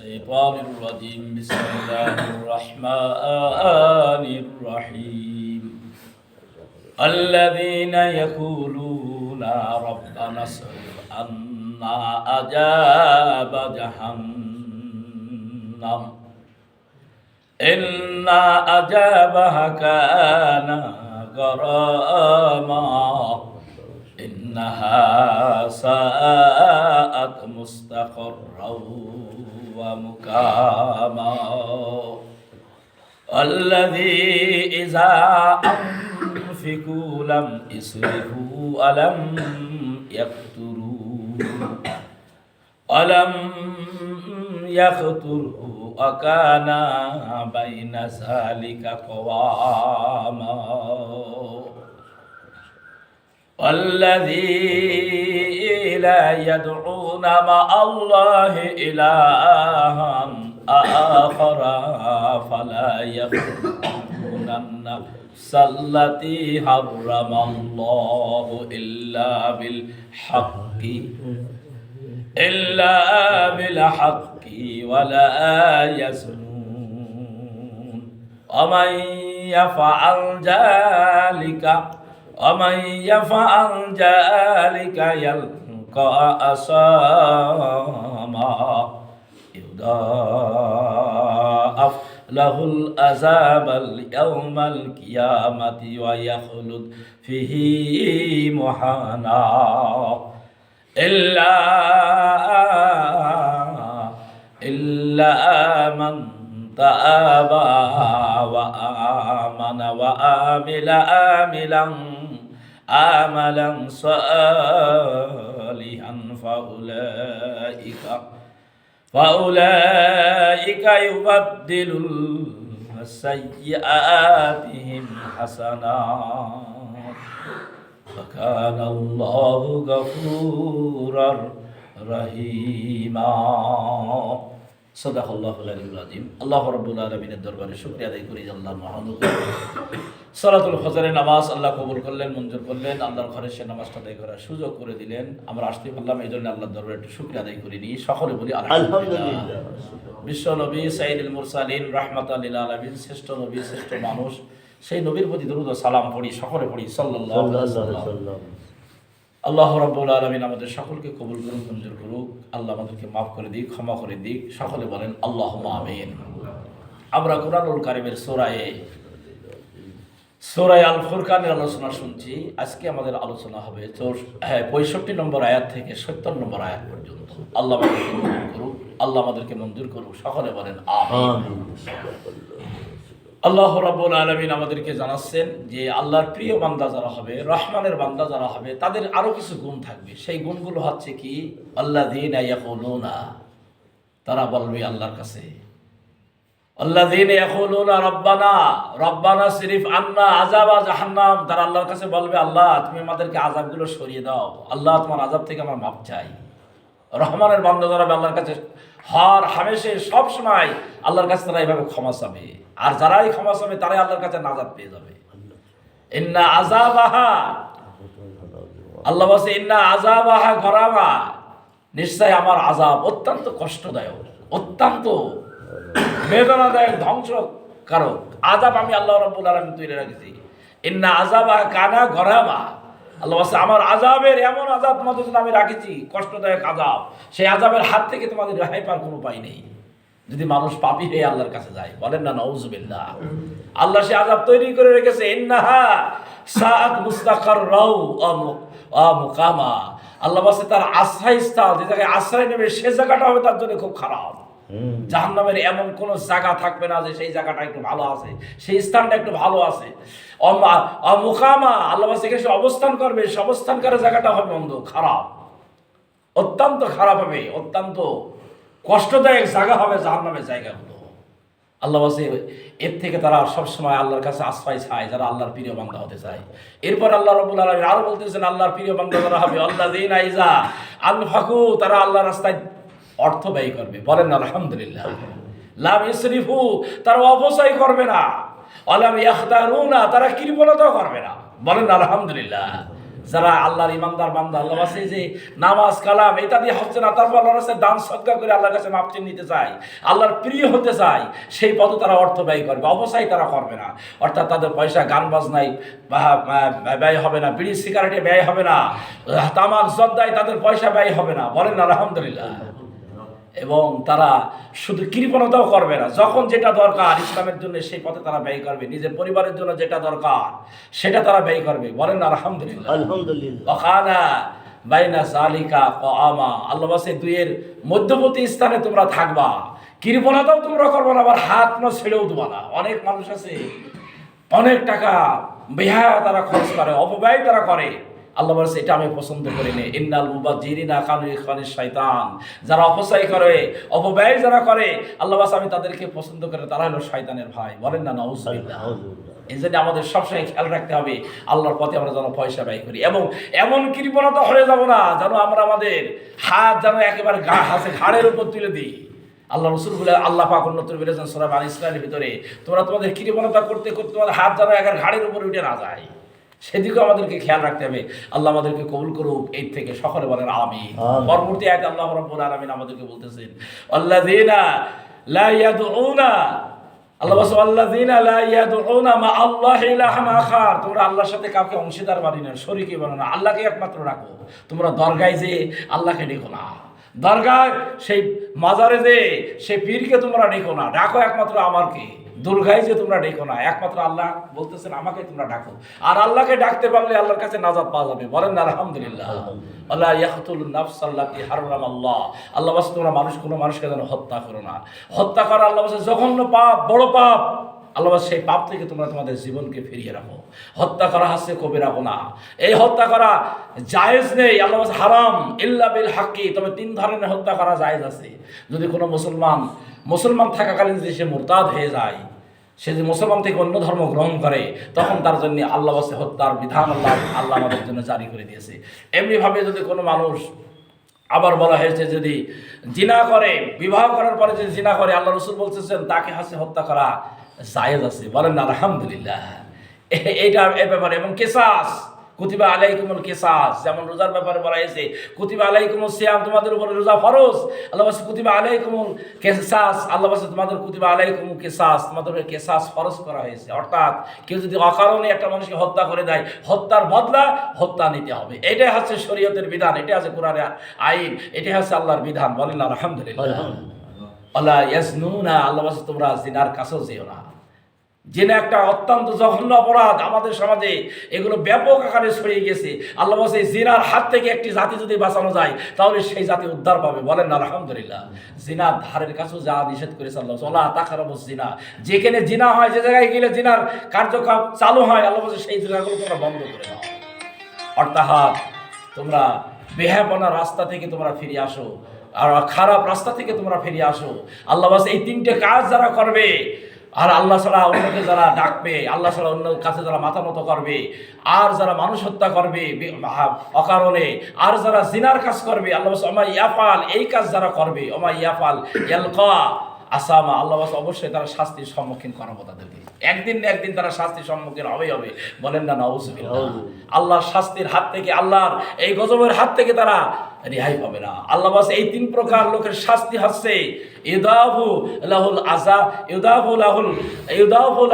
الشيطان الرجيم. بسم الله الرحمن الرحيم. الذين يقولون ربنا اصرف عنا عذاب جهنم. إن عذابها كان غراما. إنها ساءت ومقاما الذي إذا أنفقوا لم يسرفوا ولم يقتروا؟ ولم يقتروا وكان بين ذلك قواما؟ والذي لا يدعون مع الله إلها آخر فلا يقتلون النفس التي حرم الله إلا بالحق إلا بالحق ولا يزنون ومن يفعل ذلك ومن يفعل ذلك يلقى أساما يضاعف له العذاب اليوم القيامة ويخلد فيه مهانا إلا إلا من تاب وآمن وآمل آملا آملا صالحا فأولئك فأولئك يبدل سيئاتهم حسنات وكان الله غفورا رحيما صدق الله العلي العظيم আল্লাহ রাব্বুল আলামিনের দরবারে শুকরিয়া আদায় করি যে আল্লাহ মহান সালাতুল ফজরের নামাজ আল্লাহ কবুল করলেন মঞ্জুর করলেন আল্লাহর ঘরে সে নামাজটা আদায় করার সুযোগ করে দিলেন। আমরা আসতে পারলাম এই জন্য আল্লাহর দরবারে একটু শুকরিয়া আদায় করিনি সকলে বলি আলহামদুলিল্লাহ। বিশ্ব নবী সাইদুল মুরসালিন রাহমাতাল লিল আলামিন শ্রেষ্ঠ নবী শ্রেষ্ঠ মানুষ। সেই নবীর প্রতি দরুদ সালাম পড়ি সকলে পড়ি সাল্লাল্লাহু আলাইহি আল্লাহ রাব্বুল আলামিন আমাদের সকলকে কবুল করুন মঞ্জুর করুক। আল্লাহ আমাদেরকে মাফ করে দিক ক্ষমা করে দিক। সকলে বলেন আল্লাহ আমিন। আমরা কোরআনুল কারিমের সোরায়ে সোরাই আল ফুরকানের আলোচনা শুনছি। আজকে আমাদের আলোচনা হবে হ্যাঁ পঁয়ষট্টি নম্বর আয়াত থেকে সত্তর নম্বর আয়াত পর্যন্ত। আল্লাহ করুক, আল্লাহ আমাদেরকে মঞ্জুর করুক। সকলে বলেন আল্লাহ রাব্বুল আলামিন আমাদেরকে জানাচ্ছেন যে, আল্লাহর প্রিয় বান্দা যারা হবে, রহমানের বান্দা যারা হবে, তাদের আরও কিছু গুণ থাকবে। সেই গুণগুলো হচ্ছে কি? আল্লাযীনা ইয়াকুলুনা। তারা বলবে আল্লাহর কাছে আল্লাযীনা ইয়াকুলুনা রব্বানা রব্বানা সিরিফ আন্না আযাবা জাহান্নাম। তারা আল্লাহর কাছে বলবে, আল্লাহ, তুমি আমাদেরকে আযাবগুলো সরিয়ে দাও। আল্লাহ তোমার আযাব থেকে আমার মাপ চাই। রহমানের বান্দা যারা আল্লাহর কাছে হর হামেশে সব সময় আল্লাহর কাছে তারা এইভাবে ক্ষমা চাবে। আর যারাই ক্ষমা চাবে, তারাই আল্লাহর কাছে নাজাদ পেয়ে যাবে। ইন্না আযাবাহা, আল্লাহ বলছে, ইন্না আযাবাহা গরামা নিশ্চয় আমার আযাব অত্যন্ত কষ্টদায়ক, অত্যন্ত বেদনাদায়ক ধ্বংস কারক আযাব আমি আল্লাহ রাব্বুল আলামিন তৈরি রেখেছি। ইন্না আযাবাহা কানা গরামা আল্লাহ আমার আজাবের এমন আজাব তোমাদের আমি রাখেছি, কষ্টদায়ক আজাব সেই আজাবের হাত থেকে তোমাদের রেহাই পাওয়ার কোনো উপায় নেই। যদি মানুষ পাপি হয়ে আল্লাহর কাছে যায়, বলেন না, নউজুবিল্লাহ। আল্লাহ সে আজাব তৈরি করে রেখেছে মুস্তাকার মুকামা আল্লাহ তার আশ্রয় স্থল যে জায়গায় আশ্রয় নেবে, সে জায়গাটা হবে তার জন্য খুব খারাপ। জাহান্নামের এমন কোনো জায়গা থাকবে না যে সেই জায়গাটা একটু ভালো আছে, সেই স্থানটা একটু ভালো আছে। অমা- আল্লাহ সেখানে অবস্থান করবে, সে অবস্থান করার জায়গাটা হবে মন্দ খারাপ। অত্যন্ত খারাপ হবে, অত্যন্ত কষ্টদায়ক জায়গা হবে জাহান্নামের জায়গাগুলো। আল্লাহ বলছে এর থেকে তারা সবসময় আল্লাহর কাছে আশ্রয় চায়, যারা আল্লাহর প্রিয় বান্দা হতে চায়। এরপর আল্লাহ আলমী আরও বলতেছেন, আল্লাহর প্রিয় বান্দা যারা হবে আল্লাহ দিন আইজা আল ফাকু তারা আল্লাহ রাস্তায় অর্থ ব্যয় করবে। বলেন না আলহামদুলিল্লাহ। লাম ইসরিফু, তারা অপচয় করবে না। আলাম ইয়াখতারুনা তারা কৃপণতাও করবে না। বলেন না আলহামদুলিল্লাহ। যারা আল্লাহর ইমানদার বান্দা, আল্লাহ আছে যে নামাজ, কালাম, এটা দিয়ে হচ্ছে না, তারপর আল্লাহর কাছে দান সদ্গা করে আল্লাহর কাছে মাপ চেয়ে নিতে চায়। আল্লাহর প্রিয় হতে চায়। সেই পথে তারা অর্থ ব্যয় করবে অবশ্যই তারা করবে না। অর্থাৎ তাদের পয়সা গান বাজনায় ব্যয় হবে না, বিড়ি, সিগারেটে ব্যয় হবে না, তামাক, জর্দায় তাদের পয়সা ব্যয় হবে না। বলেন না আলহামদুলিল্লাহ। এবং তারা শুধু কৃপণতাও করবে না যখন যেটা দরকার ইসলামের জন্য সেই পথে তারা ব্যয় করবে নিজের পরিবারের জন্য যেটা দরকার সেটা তারা ব্যয় করবে। বলেন আলহামদুলিল্লাহ। আলহামদুলিল্লাহ। বাইনা জালিকা আমা আল্লাহ বাসে দুইয়ের মধ্যবর্তী স্থানে তোমরা থাকবা কৃপণতাও তোমরা করব না আবার হাত না ছেড়েও দেবো না। অনেক মানুষ আছে অনেক টাকা বেহা তারা খরচ করে অপব্যয় তারা করে। আল্লাহ বলছে এটা আমি পছন্দ করি না ইন্নাল মুবাজ্জিরিনা কানু ইখওয়ানিশ শয়তান যারা অপচয় করে অপব্যয় যারা করে আল্লাহ বাস আমি তাদেরকে পছন্দ করে তারা হলো শয়তানের ভাই। বলেন না নাউজুবিল্লাহ এই জন্য আমাদের সবসময় খেয়াল রাখতে হবে আল্লাহর পথে আমরা যেন পয়সা ব্যয় করি। এবং এমন কৃপণতা হয়ে যাব না যেন আমরা আমাদের হাত যেন একেবারে গা হাসে ঘাড়ের উপর তুলে দিই। আল্লাহ রসুল বলে আল্লাহ পাক উন্নত বলেছেন সোরাব আল ইসলামের ভিতরে। তোমরা তোমাদের কৃপণতা করতে করতে তোমাদের হাত যেন একের ঘাড়ের উপর উঠে না যায়। সেদিকেও আমাদেরকে খেয়াল রাখতে হবে। আল্লাহ আমাদেরকে কবুল করুক এই থেকে সকলে বলেন আমি পরবর্তী আয়াতে আল্লাহ রাব্বুল আলামিন আমাদেরকে বলতেছেন আল্লাযীনা লা ইয়াদউনা আল্লাহ বলছে আল্লাযীনা লা ইয়াদউনা মা আল্লাহি ইলাহান আখার। তোমরা আল্লাহর সাথে কাউকে অংশীদার বানি না শরীকে বানো না আল্লাহকে একমাত্র রাখো। তোমরা দরগায় যে আল্লাহকে ডেকো না। দরগায় সেই মাজারে যে সেই পীরকে তোমরা ডেকো না ডাকো একমাত্র আমারকে। দুর্গায় যে তোমরা ডেকো না একমাত্র আল্লাহ বলতেছেন আমাকে তোমরা ডাকো। আর আল্লাহকে ডাকতে পারলে আল্লাহর কাছে নাজাদ পাওয়া যাবে। বলেন না আলহামদুলিল্লাহ। আল্লাহ ইয়াকতুল নাফস আল্লাতি হারাম আল্লাহ। আল্লাহ বাস তোমরা মানুষ কোনো মানুষকে যেন হত্যা করো না। হত্যা করা আল্লাহ বাসে জঘন্য পাপ বড় পাপ। আল্লাহ সেই পাপ থেকে তোমরা তোমাদের জীবনকে ফিরিয়ে রাখো। হত্যা করা হাসে কবি রাখো না। এই হত্যা করা জায়েজ নেই। আল্লাহ হারাম। ইল্লা বিল হাক্কি। তবে তিন ধরনের হত্যা করা জায়েজ আছে। যদি কোনো মুসলমান মুসলমান থাকাকালীন যদি সে মুরতাদ হয়ে যায় সে যে মুসলমান থেকে অন্য ধর্ম গ্রহণ করে, তখন তার জন্য আল্লাহ বাসে হত্যার বিধান, আল্লাহ আল্লাহ আমাদের জন্য জারি করে দিয়েছে। এমনিভাবে যদি কোনো মানুষ আবার বলা হয়েছে যদি জিনা করে, বিবাহ করার পরে যদি জিনা করে, আল্লাহ রসুল বলতেছেন, তাকে হাসে হত্যা করা জায়েজ আছে। বলেন আলহামদুলিল্লাহ। এইটা, এ ব্যাপারে, এবং কেসাস কুতিবা আলাইকুমুল কেসাস যেমন রোজার ব্যাপারে বলা হয়েছে কুতিবা আলাইকুমুল সিয়াম তোমাদের উপরে রোজা ফরজ। আল্লাহ বাসে কুতিবা আলাইকুমুল কেসাস আল্লাহ বাসে তোমাদের কুতিবা আলাইকুমুল কেসাস তোমাদের উপরে কেসাস ফরজ করা হয়েছে। অর্থাৎ কেউ যদি অকারণে একটা মানুষকে হত্যা করে দেয় হত্যার বদলা হত্যা নিতে হবে। এটাই হচ্ছে শরীয়তের বিধান এটাই আছে কোরআনের আইন এটাই হচ্ছে আল্লাহর বিধান। বলেন আলহামদুলিল্লাহ। আল্লাহ। ইয়াসনুনা আল্লাহ বাসে তোমরা জিনার কাছেও যেও না। জেনে একটা অত্যন্ত জঘন্য অপরাধ আমাদের সমাজে, এগুলো ব্যাপক আকারে ছড়িয়ে গেছে। আল্লাহ বলছে, জিনার হাত থেকে একটি জাতি যদি বাঁচানো যায়, তাহলে সেই জাতি উদ্ধার পাবে। বলেন না আলহামদুলিল্লাহ। জিনার ধারের কাছেও যা নিষেধ করেছে আল্লাহ ওলা তাকার জিনা। যেখানে জিনা হয়, যে জায়গায় গেলে জিনার কার্যক্রম চালু হয়, আল্লাহ বলছে, সেই জায়গাগুলো তোমরা বন্ধ করে দাও। অর্থাৎ তোমরা বেহাপনা রাস্তা থেকে তোমরা ফিরে আসো, আর খারাপ রাস্তা থেকে তোমরা ফিরে আসো। আল্লাহ এই তিনটে কাজ যারা করবে আর আল্লাহ ছাড়া অন্যকে যারা ডাকবে, আল্লাহ ছাড়া অন্য কাছে যারা মাথা মতো করবে, আর যারা মানুষ হত্যা করবে অকারণে, আর যারা জিনার কাজ করবে, আল্লাহ অমা ইয়াফাল, এই কাজ যারা করবে অমা ইয়াফাল ইয়ালকা আসামা আল্লাহ বাস অবশ্যই তারা শাস্তির সম্মুখীন করাবো তাদেরকে। একদিন না একদিন তারা শাস্তির সম্মুখীন হবেই হবে। বলেন না নাউজুবিল্লাহ। আল্লাহর শাস্তির হাত থেকে আল্লাহর এই গজবের হাত থেকে তারা রেহাই পাবে না। আল্লাহ বাস এই তিন প্রকার লোকের শাস্তি হচ্ছে ইউদাফু লাহুল আজা লাহুল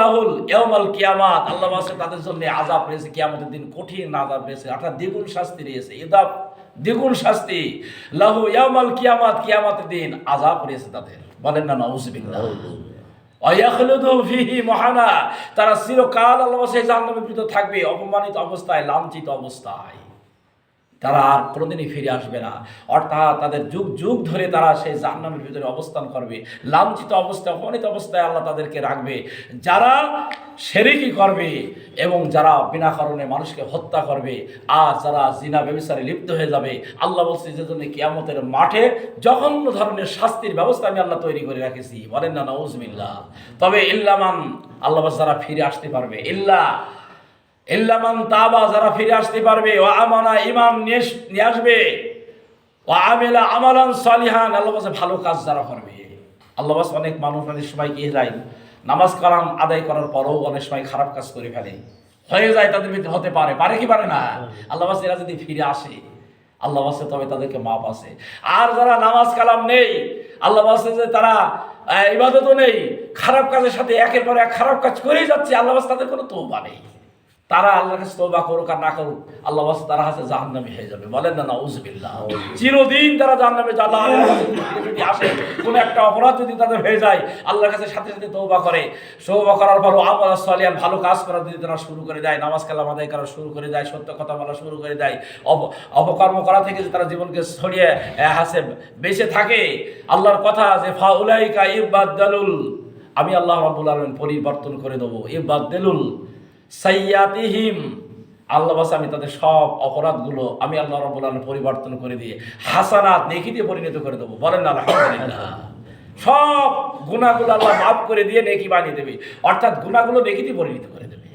লাহুল কিয়ামাত। আল্লাহ তাদের জন্য আযাব রয়েছে কিয়ামতের দিন কঠিন আযাব রয়েছে। অর্থাৎ দ্বিগুণ শাস্তি রয়েছে ইউদাফ দ্বিগুণ শাস্তি। লাহু ইয়াউমাল কিয়ামাত কিয়ামতের দিন আযাব রয়েছে তাদের। বলেন না নাউজুবিল্লাহ তারা চিরকাল আল্লাহ সেই জাহান্নামের ভিতর থাকবে অপমানিত অবস্থায় লাঞ্ছিত অবস্থায়। তারা আর কোনোদিনই ফিরে আসবে না। অর্থাৎ তাদের যুগ যুগ ধরে তারা সেই জাহান্নামের ভিতরে অবস্থান করবে। লাঞ্ছিত অবস্থায়, অপমানিত অবস্থায় আল্লাহ তাদেরকে রাখবে। যারা সেরেকি করবে এবং যারা বিনা কারণে মানুষকে হত্যা করবে, আর যারা জিনা ব্যবসারে লিপ্ত হয়ে যাবে, আল্লাহ বলছে, যে জন্য কিয়ামতের মাঠে জঘন্য ধরনের শাস্তির ব্যবস্থা আমি আল্লাহ তৈরি করে রাখেছি। বলেন না নউজমিল্লা তবে ইল্লামান আল্লাহ যারা ফিরে আসতে পারবে, ইল্লা ইল্লামান তাবা, যারা ফিরে আসতে পারবে ও আমানা ইমান নিয়ে আসবে ও আমেলা আমালান সালিহান, আল্লাহ বাসে ভালো কাজ যারা করবে। আল্লাহ বাস অনেক মানুষ, অনেক সময় কি যায়, নামাজ কালাম আদায় করার পরও অনেক সময় খারাপ কাজ করে ফেলে। হয়ে যায় তাদের ভিতরে, হতে পারে পারে কি পারে না? আল্লাহ বাস এরা যদি ফিরে আসে, আল্লাহ বাসে তবে তাদেরকে মাপ আছে। আর যারা নামাজ কালাম নেই, আল্লাহ বাসে যে তারা ইবাদতও নেই, খারাপ কাজের সাথে একের পর এক খারাপ কাজ করেই যাচ্ছে, আল্লাহ বাস তাদের কোনো তৌবা নেই। তারা আল্লাহর কাছে তৌবা করুক আর না করুক আল্লাহ তারা হাতে জাহান্নামী হয়ে যাবে। বলেন না নাউজুবিল্লাহ। চিরদিন তারা জাহান্নামে যাবে। যদি আসে কোনো একটা অপরাধ যদি তাদের হয়ে যায় আল্লাহর কাছে সাথে সাথে তৌবা করে। তৌবা করার পরও আমল সালিয়ান ভালো কাজ করা যদি তারা শুরু করে দেয় নামাজ কালাম আদায় করা শুরু করে দেয় সত্য কথা বলা শুরু করে দেয় অপ- অপকর্ম করা থেকে যে তারা জীবনকে ছড়িয়ে হাসে বেঁচে থাকে আল্লাহর কথা যে ফাউলাইকা ইবাদ্দালুল আমি আল্লাহ রাব্বুল আলামিন পরিবর্তন করে দেবো। ইবাদ্দালুল সাইয়াতিহিম। আল্লাহ বাসা আমি তাদের সব অপরাধগুলো আমি আল্লাহ আলামিন পরিবর্তন করে দিয়ে হাসানাত, নেকিতে পরিণত করে দেবো। বলেন, আলহামদুলিল্লাহ। সব গুণাগুলো আল্লাহ মাফ করে দিয়ে নেকি বানিয়ে দেবে। অর্থাৎ গুণাগুলো নেকিতে পরিণত করে দেবে।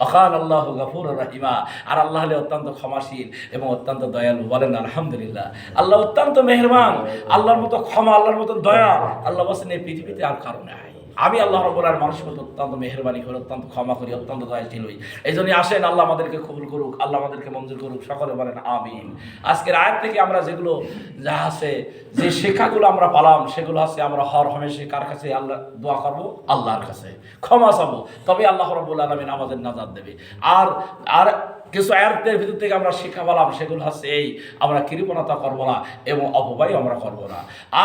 অখান আল্লাহ গাফুর রাহিমা। আর আল্লাহ হলে অত্যন্ত ক্ষমাশীল এবং অত্যন্ত দয়ালু। বলেন, আলহামদুলিল্লাহ। আল্লাহ অত্যন্ত মেহরবান। আল্লাহর মতো ক্ষমা, আল্লাহর মতো দয়া। আল্লাহ বসেন এই পৃথিবীতে আর কারণে হয় আমি আল্লাহ রব্বুল মানুষের মতো অত্যন্ত মেহরবানি করি, অত্যন্ত ক্ষমা করি, অত্যন্ত দয়াশীল হই। এই জন্যই আসেন, আল্লাহ আমাদেরকে কবুল করুক, আল্লাহ আমাদেরকে মঞ্জুর করুক, সকলে বলেন আমিন। আজকের আয়াত থেকে আমরা যেগুলো যা আছে, যে শিক্ষাগুলো আমরা পালাম, সেগুলো আছে আমরা হর হমেশে কার কাছে আল্লাহ দোয়া করব? আল্লাহর কাছে। ক্ষমা চাবো তবে আল্লাহ রব্বুল আলমিন আমাদের নাজাদ দেবে। আর আর কিছু আয়াতের ভিতর থেকে আমরা শিক্ষা পালাম সেগুলো হচ্ছে এই আমরা কৃপণতা করব না এবং অপবায় আমরা করব না।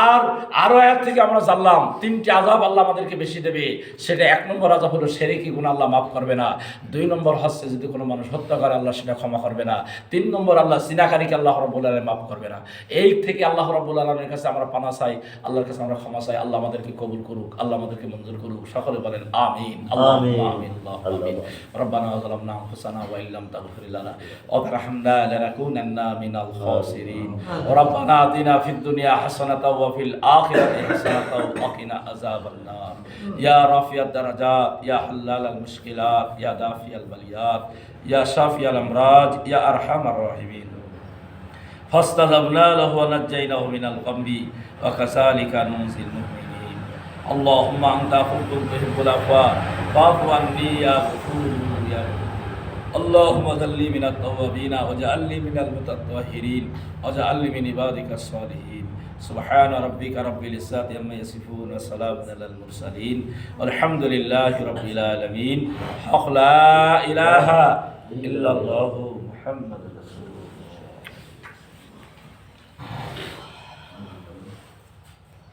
আর আরও আয়াত থেকে আমরা জানলাম তিনটি আজাব আল্লাহ আমাদেরকে বেশি দেবে সেটা এক নম্বর আজাব হলো সেরে কি গুণ আল্লাহ মাফ করবে না। দুই নম্বর হচ্ছে যদি কোনো মানুষ হত্যা করে আল্লাহ সেটা ক্ষমা করবে না। তিন নম্বর আল্লাহ সিনাকারীকে আল্লাহ রব্বুল আলম মাফ করবে না। এই থেকে আল্লাহ রব্বুল আলমের কাছে আমরা পানা চাই আল্লাহর কাছে আমরা ক্ষমা চাই আল্লাহ আমাদেরকে কবুল করুক আল্লাহ আমাদেরকে মঞ্জুর করুক। সকলে বলেন আমিন। আল্লাহ আমিন। আল্লাহ আমিন রব্বানা আজলাম নাম হোসানা ওয়াইলাম তাগুল تغفر لنا وترحمنا لنكونن من الخاسرين. ربنا آتنا في الدنيا حسنة وفي الآخرة حسنة وقنا عذاب النار. يا رافع الدرجات يا حلال المشكلات يا دافع البليات يا شافي الأمراض يا أرحم الراحمين. فاستجبنا له ونجيناه من الغم وكذلك ننزي المؤمنين. اللهم أنت عفو تحب العفو فاعف عني يا غفور. اللهم اجعلني من التوابين واجعلني من المتطهرين واجعلني من عبادك الصالحين. سبحان ربك رب العزة عما يصفون وسلام على المرسلين. والحمد لله رب العالمين. حق لا إله إلا الله محمد